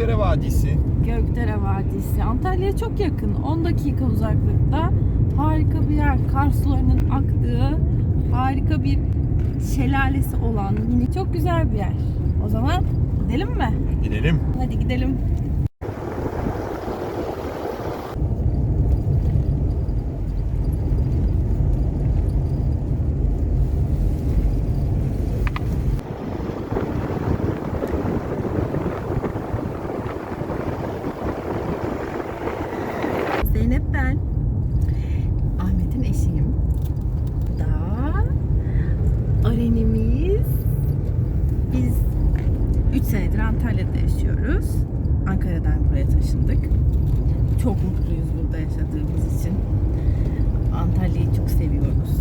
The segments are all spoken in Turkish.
Gökdere Vadisi. Gökdere Vadisi. Antalya'ya çok yakın. 10 dakika uzaklıkta. Harika bir yer. Kar sularının aktığı harika bir şelalesi olan çok güzel bir yer. O zaman gidelim mi? Gidelim. Hadi gidelim. Zeynep ben. Ahmet'in eşiyim. Bu da Arenimiz. Biz 3 senedir Antalya'da yaşıyoruz. Ankara'dan buraya taşındık. Çok mutluyuz burada yaşadığımız için. Antalya'yı çok seviyoruz.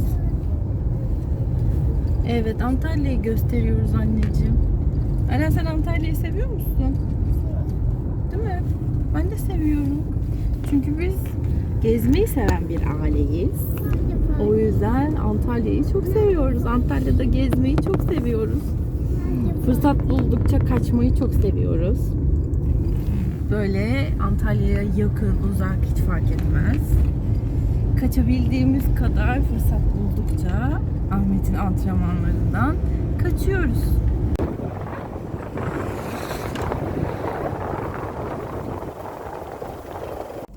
Evet Antalya'yı gösteriyoruz anneciğim. Aren sen Antalya'yı seviyor musun? Değil mi? Ben de seviyorum. Çünkü biz gezmeyi seven bir aileyiz. O yüzden Antalya'yı çok seviyoruz. Antalya'da gezmeyi çok seviyoruz. Fırsat buldukça kaçmayı çok seviyoruz. Böyle Antalya'ya yakın, uzak hiç fark etmez. Kaçabildiğimiz kadar fırsat buldukça Ahmet'in antrenmanlarından kaçıyoruz.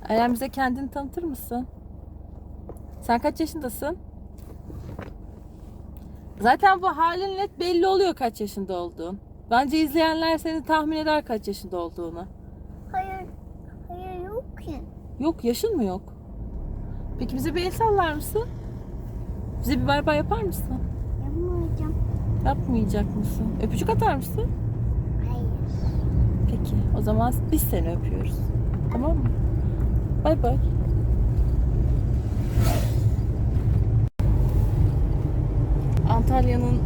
Eren bize kendini tanıtır mısın? Sen kaç yaşındasın? Zaten bu halin net belli oluyor kaç yaşında olduğun. Bence izleyenler seni tahmin eder kaç yaşında olduğunu. Hayır, hayır yok ki. Yok yaşın mı yok? Peki bize bir el sallar mısın? Bize bir bay bay yapar mısın? Yapmayacağım. Yapmayacak mısın? Öpücük atar mısın? Hayır. Peki o zaman biz seni öpüyoruz. Tamam mı? Bay bay. Antalya'nın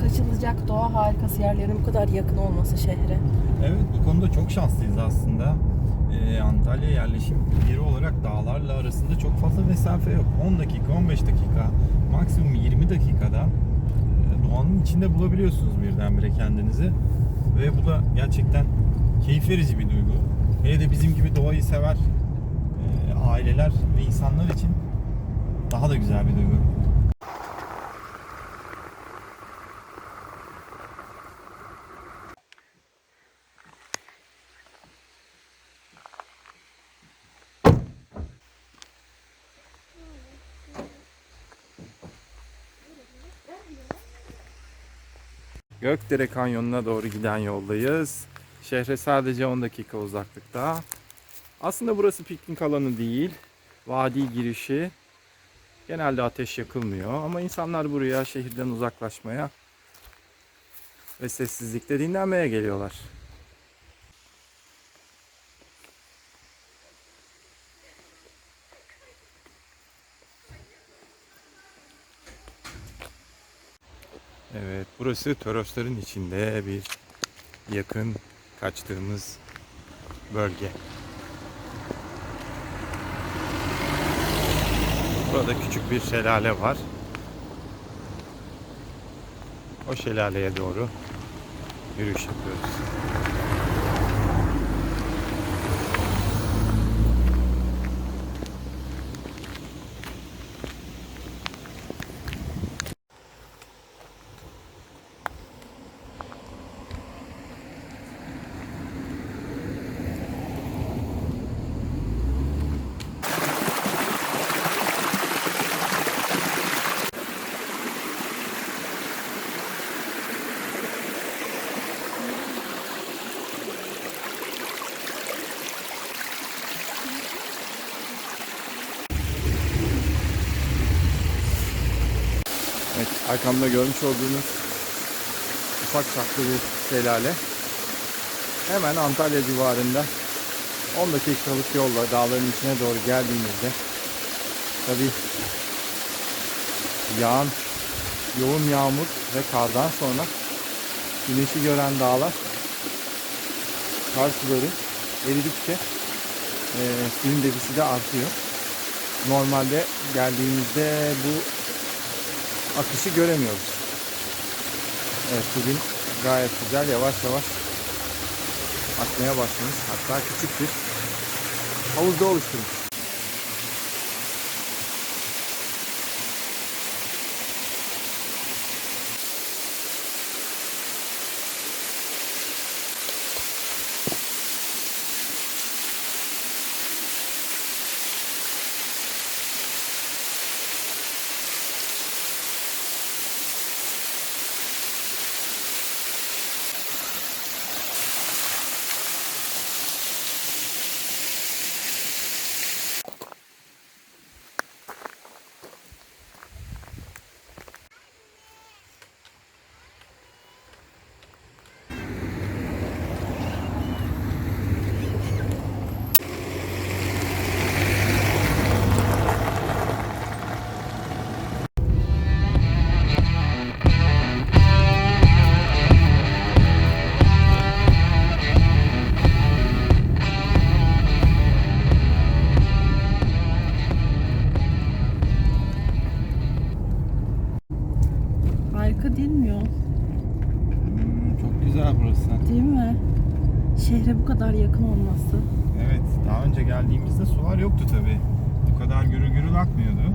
kaçılacak doğa harikası yerlerin bu kadar yakın olması şehre. Evet bu konuda çok şanslıyız aslında. Ee, Antalya yerleşim yeri olarak dağlarla arasında çok fazla mesafe yok. 10 dakika, 15 dakika, maksimum 20 dakikada e, doğanın içinde bulabiliyorsunuz birdenbire kendinizi. Ve bu da gerçekten keyif verici bir duygu. Hele de bizim gibi doğayı sever e, aileler ve insanlar için daha da güzel bir duygu. Gökdere Kanyonu'na doğru giden yoldayız. Şehre sadece 10 dakika uzaklıkta. Aslında burası piknik alanı değil. Vadi girişi. Genelde ateş yakılmıyor ama insanlar buraya şehirden uzaklaşmaya ve sessizlikte dinlenmeye geliyorlar. Evet, burası Torosların içinde bir yakın kaçtığımız bölge. Burada küçük bir şelale var. O şelaleye doğru yürüyüş yapıyoruz. Evet, arkamda görmüş olduğunuz ufak çaplı bir şelale. Hemen Antalya civarında 10 dakikalık yolla dağların içine doğru geldiğimizde tabi yağan yoğun yağmur ve kardan sonra güneşi gören dağlar kar suları eridikçe e, suyun debisi de artıyor. Normalde geldiğimizde bu akışı göremiyoruz. Evet bugün gayet güzel yavaş yavaş akmaya başlamış. Hatta küçük bir havuzda oluşturmuş. Şehre bu kadar yakın olması. Evet, daha önce geldiğimizde sular yoktu tabi. Bu kadar gürül gürül akmıyordu.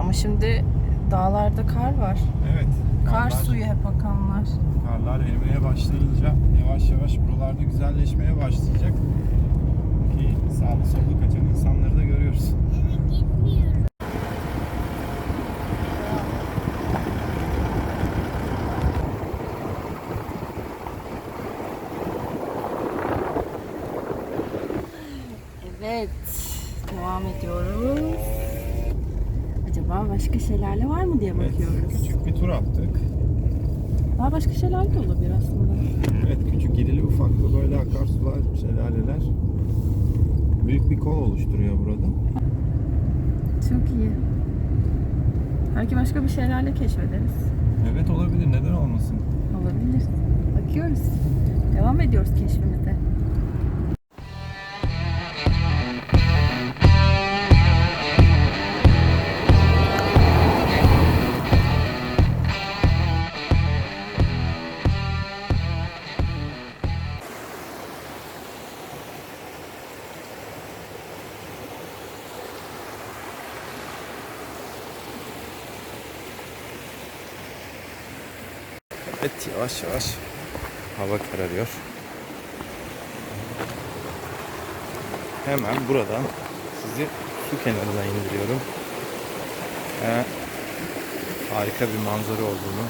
Ama şimdi dağlarda kar var. Evet. Kar karlar- suyu hep akanlar. Karlar erimeye başlayınca yavaş yavaş buralarda güzelleşmeye başlayacak. Ki sağlı sollu kaçan insanları da görüyoruz. Eve gitmiyorum. Evet. Devam ediyoruz. Acaba başka şelale var mı diye Evet, bakıyoruz. küçük bir tur attık. Daha başka şelale de olabilir aslında. Evet, küçük irili ufaklı böyle akarsular, şelaleler. Büyük bir kol oluşturuyor burada. Çok iyi. Belki başka bir şelale keşfederiz. Evet olabilir, neden olmasın? Olabilir. Bakıyoruz. Devam ediyoruz keşfimize. Evet, yavaş yavaş hava kararıyor. Hemen buradan sizi su kenarına indiriyorum. Ve harika bir manzara olduğunu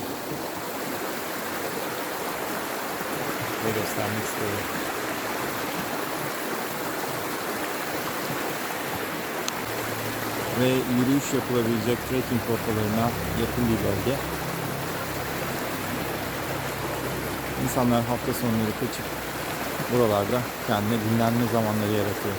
göstermek istiyorum. Ve yürüyüş yapılabilecek trekking rotalarına yakın bir bölge. İnsanlar hafta sonları kaçıp buralarda kendine dinlenme zamanları yaratıyor.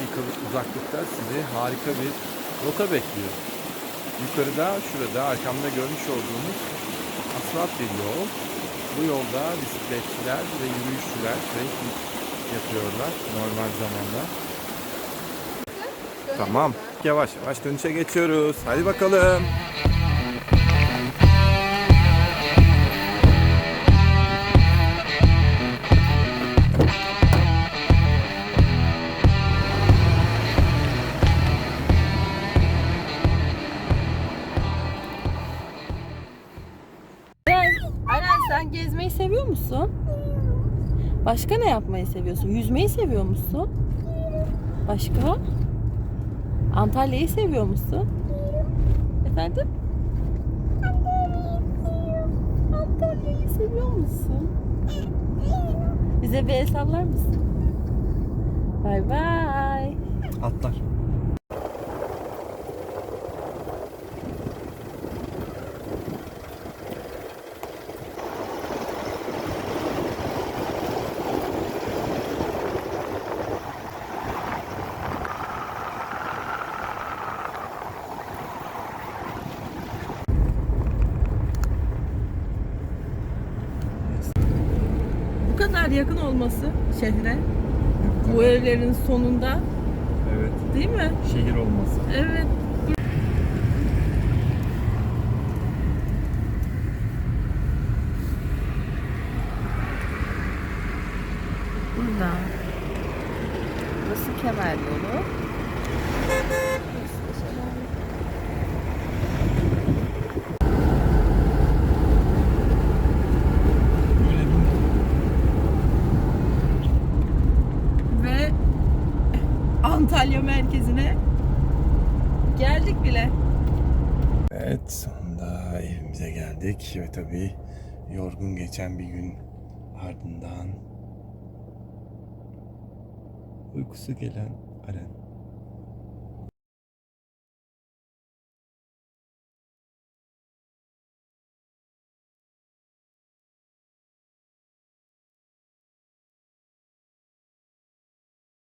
dakikalık uzaklıkta sizi harika bir rota bekliyor. Yukarıda, şurada arkamda görmüş olduğunuz asfalt bir yol. Bu yolda bisikletçiler ve yürüyüşçüler trekking yapıyorlar normal zamanda. Tamam. Yavaş yavaş dönüşe geçiyoruz. Hadi bakalım. Sen gezmeyi seviyor musun? Başka ne yapmayı seviyorsun? Yüzmeyi seviyor musun? Başka? Antalya'yı seviyor musun? Efendim? Antalya'yı seviyor musun? Bize bir el sallar mısın? Bay bay. Atlar. Bu kadar yakın olması şehre. Bu evlerin sonunda Evet. değil mi? Şehir olması. Evet. Burada. Burası Kemer yolu. Burası da Kemer yolu. Böyle bir Ve Antalya merkezine geldik bile. Evet sonunda evimize geldik ve tabii yorgun geçen bir gün ardından uykusu gelen Aren